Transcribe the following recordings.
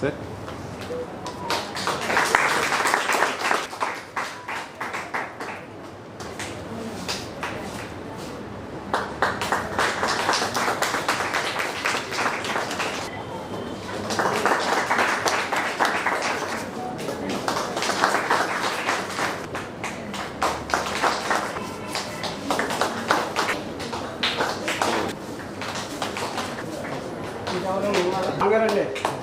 Sit. 안가는데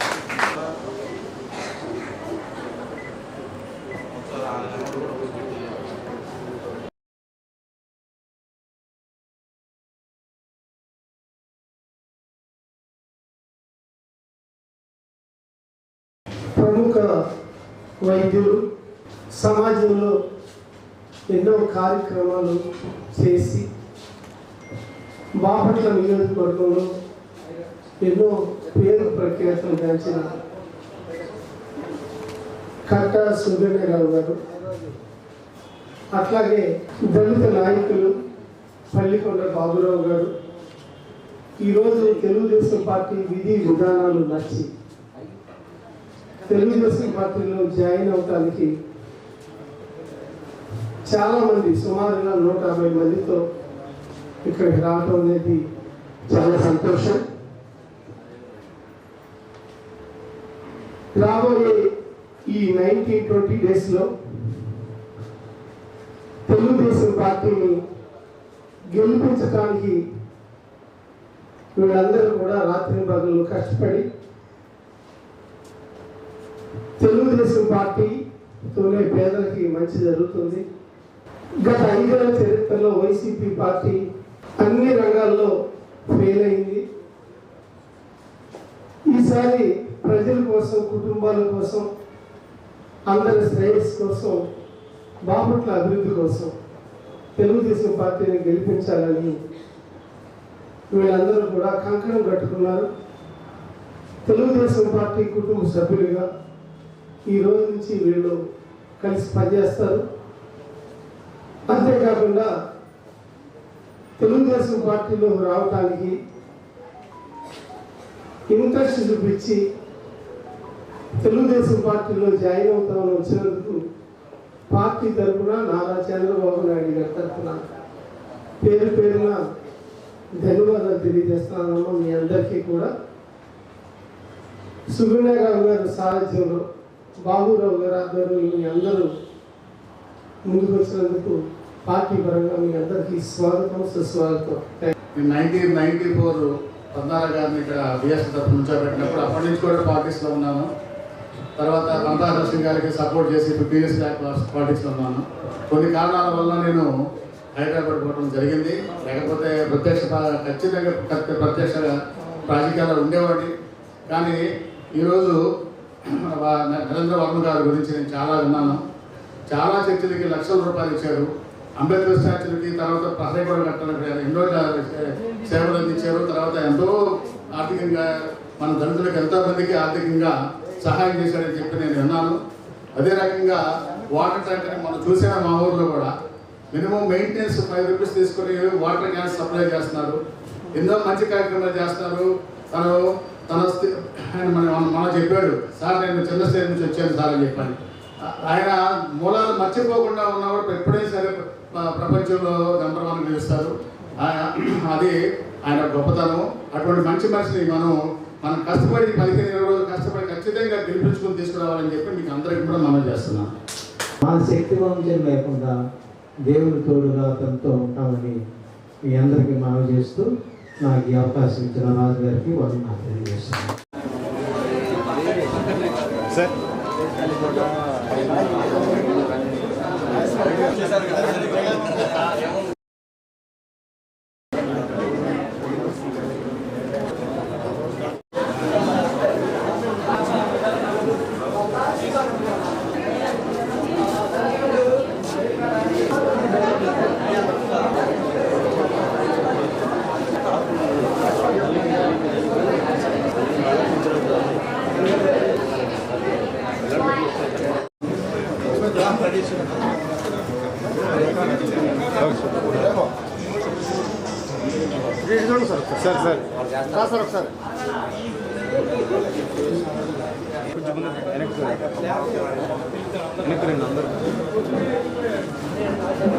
ప్రముఖ వైద్యులు సమాజంలో ఎన్నో కార్యక్రమాలు చేసి బాపట్ల నియోజకవర్గంలో ఎన్నో పేరు ప్రఖ్యాతులు గాంచిన కట్ట సుబ్రహ్మణ్యరావు గారు అట్లాగే దళిత నాయకులు పల్లికొండ బాబురావు గారు. ఈరోజు తెలుగుదేశం పార్టీ విధి విధానాలు నచ్చి తెలుగుదేశం పార్టీలో జాయిన్ అవటానికి చాలా మంది సుమారుగా నూట యాభై మందితో ఇక్కడికి రావటం అనేది చాలా సంతోషం. రాబోయే ఈ నైన్టీన్ ట్వంటీ డేస్లో తెలుగుదేశం పార్టీని గెలిపించడానికి వీళ్ళందరూ కూడా రాత్రి పగలు కష్టపడి తెలుగుదేశం పార్టీతోనే పేదలకి మంచి జరుగుతుంది. గత ఐదేళ్ళ చరిత్రలో వైసీపీ పార్టీ అన్ని రంగాల్లో ఫెయిల్ అయింది. ఈసారి ప్రజల కోసం కుటుంబాల కోసం అందరి శ్రేయస్సు కోసం బాపట్ల అభివృద్ధి కోసం తెలుగుదేశం పార్టీని గెలిపించాలని వీళ్ళందరూ కూడా కంకణం కట్టుకున్నారు. తెలుగుదేశం పార్టీ కుటుంబ సభ్యులుగా ఈ రోజు నుంచి వీళ్ళు కలిసి పనిచేస్తారు. అంతేకాకుండా తెలుగుదేశం పార్టీలో రావటానికి ఇంట్రెస్ట్ చూపించి తెలుగుదేశం పార్టీలో జాయిన్ అవుతామని వచ్చినందుకు పార్టీ తరఫున నారా చంద్రబాబు నాయుడు గారి తరఫున పేరు పేరున ధన్యవాదాలు తెలియజేస్తున్నాను మీ అందరికీ కూడా. సుగుణరావు గారి సారథ్యంలో బాబురావు గారు ఆధ్వర్యంలో మీ అందరూ ముందుకు వచ్చినందుకు పార్టీ పరంగా మీ అందరికీ స్వాగతం సుస్వాగతం. నైన్టీన్ నైన్టీ ఫోర్ పద్నాలుగు గారిని ఇక్కడ బిఎస్ తరఫు నుంచోబెట్టినప్పుడు అప్పటి నుంచి కూడా పార్టీస్లో ఉన్నాను. తర్వాత పంతాహర్ సింగ్ గారికి సపోర్ట్ చేసి ఫిఫ్టీ ఇయర్స్ పార్టీస్లో ఉన్నాను. కొన్ని కారణాల వల్ల నేను హైదరాబాద్ పోవడం జరిగింది. లేకపోతే ప్రత్యక్ష ఖచ్చితంగా ప్రత్యక్ష రాజకీయాల్లో ఉండేవాడిని. కానీ ఈరోజు నరేంద్ర వర్మ గారి గురించి నేను చాలా విన్నాను. చాలా చర్చలకి లక్షల రూపాయలు ఇచ్చారు. అంబేద్కర్ స్టాచ్యులకి తర్వాత ప్రహరీ కూడా కట్టడానికి ఎన్నో సేవలు అందించారు. తర్వాత ఎంతో ఆర్థికంగా మన దళితులకు ఎంతో మందికి ఆర్థికంగా సహాయం చేశారని చెప్పి నేను విన్నాను. అదే రకంగా వాటర్ ట్యాంకర్ మనం చూసాము మా ఊర్లో కూడా? మినిమం మెయింటెనెన్స్ ఫైవ్ రూపీస్ తీసుకొని వాటర్ క్యాన్స్ సప్లై చేస్తున్నారు. ఎన్నో మంచి కార్యక్రమాలు చేస్తున్నారు. తను తన ఆయన మన మన చెప్పాడు సార్ నేను చిన్న స్టేట్ నుంచి వచ్చాను సార్ అని చెప్పాను ఆయన మూలాలు మర్చిపోకుండా ఉన్నవాడు ఎప్పుడైనా సరే ప్రపంచంలో నెంబర్ వన్ నిలుస్తారు ఆయన- అది ఆయన గొప్పతనం. అటువంటి మంచి మనిషిని మనం మనం కష్టపడి పదిహేను ఇరవై రోజులు కష్టపడి ఖచ్చితంగా గెలిపించుకుని తీసుకురావాలని చెప్పి మీకు అందరికీ కూడా మనం చేస్తున్నాం. మా శక్తి వంశం లేకుండా దేవుని తోడుగా అతనితో ఉంటామని మీ అందరికీ మనవి చేస్తూ నాకు ఈ అవకాశం ఇచ్చిన రాజు గారికి వాళ్ళు నాకు తెలియజేస్తున్నాను సార్. సార్ రా సార్ ఒకసారి కొంచెం వెనక్కి వెనక్కి రండి అందరూ